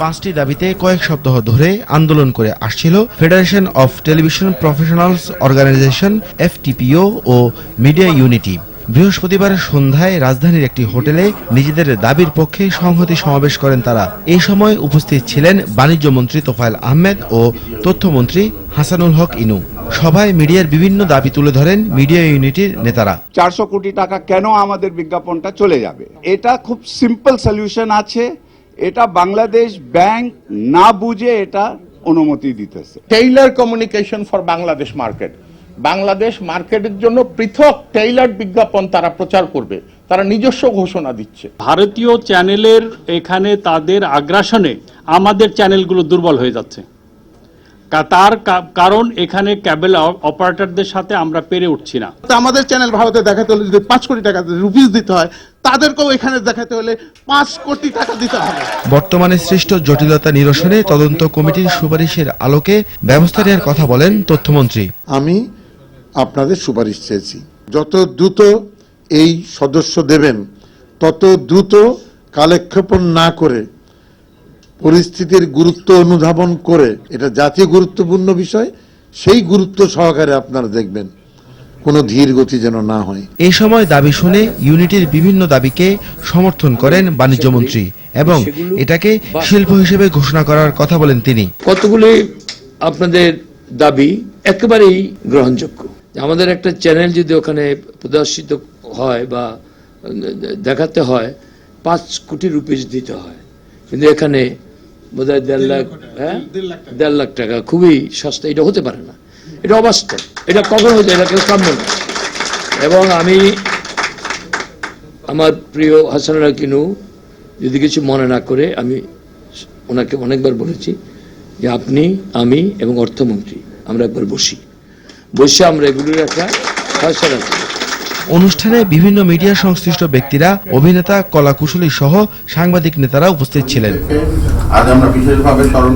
পাঁচটি দাবিতে কয়েক সপ্তাহ ধরে আন্দোলন করে আসছিল federation of television professionals organization FTPO O media unity বৃহস্পতিবার সন্ধ্যায় রাজধানীর একটি হোটেলে নিজেদের দাবির পক্ষে সংহতি সমাবেশ করেন তারা। এই সময় উপস্থিত ছিলেন বাণিজ্য মন্ত্রী তোফায়েল আহমেদ ও তথ্যমন্ত্রী হাসানুল হক ইনু। সভায় মিডিয়ার বিভিন্ন দাবি তুলে ধরেন মিডিয়া ইউনিটির নেতারা। চারশো কোটি টাকা কেন আমাদের বিজ্ঞাপনটা চলে যাবে? এটা খুব সিম্পল সলিউশন আছে। এটা বাংলাদেশ ব্যাংক না বুঝে এটা অনুমতি দিতেছে। Tailor communication for Bangladesh market Bangladesh মার্কেটের জন্য পৃথক টেইলার বিজ্ঞাপন তারা প্রচার করবে তারা নিজস্ব ঘোষণা দিচ্ছে। ভারতীয় চ্যানেলের এখানে তাদের আগ্রাসনে আমাদের চ্যানেলগুলো দুর্বল হয়ে যাচ্ছে। তার কারণ এখানে ক্যাবেল অপারেটরদের সাথে আমরা পেরে উঠছি না। আমাদের চ্যানেল ভারতে দেখাতে হলে যদি পাঁচ কোটি টাকা রুপিস দিতে হয় তাদেরকেও এখানে দেখাতে হলে পাঁচ কোটি টাকা দিতে হবে। বর্তমানে সৃষ্ট জটিলতা নিরসনে তদন্ত কমিটির সুপারিশের আলোকে ব্যবস্থা নেওয়ার কথা বলেন তথ্যমন্ত্রী। আমি আপনাদের সুপারিশ চেয়েছি। যত দ্রুত এই সদস্য দেবেন তত দ্রুত কালেক্ষেপণ না করে পরিস্থিতির গুরুত্ব অনুধাবন করে এটা জাতীয় গুরুত্বপূর্ণ বিষয় সেই গুরুত্ব সহকারে আপনারা দেখবেন। কোনো ধীর গতি যেন না হয়। এই সময় দাবি শুনে ইউনিটির বিভিন্ন দাবিকে সমর্থন করেন বাণিজ্য মন্ত্রী এবং এটাকে শিল্প হিসেবে ঘোষণা করার কথা বলেন তিনি। কতগুলি আপনাদের দাবি একেবারেই গ্রহণযোগ্য। আমাদের একটা চ্যানেল যদি ওখানে প্রদর্শিত হয় বা দেখাতে হয় পাঁচ কোটি রুপিস দিতে হয়। কিন্তু এখানে বোধহয় দেড় লাখ হ্যাঁ? দেড় লাখ টাকা। খুবই সস্তা। এটা হতে পারে না। এটা অবাস্তব। এটা কখন হতে এটা কেউ কাম্য না। এবং আমি আমার প্রিয় হাসানুল্লাহ কিনু যদি কিছু মনে না করে আমি ওনাকে অনেকবার বলেছি যে আপনি আমি এবং অর্থমন্ত্রী আমরা একবার বসি। বসে আমরা এগুলোর একটা ফয়সলা করি। অনুষ্ঠানে বিভিন্ন মিডিয়া সংশ্লিষ্ট ব্যক্তিরা অভিনেতা কলাকুশলী সহ সাংবাদিক নেতারা উপস্থিত ছিলেন। আজ আমরা বিশেষভাবে স্মরণ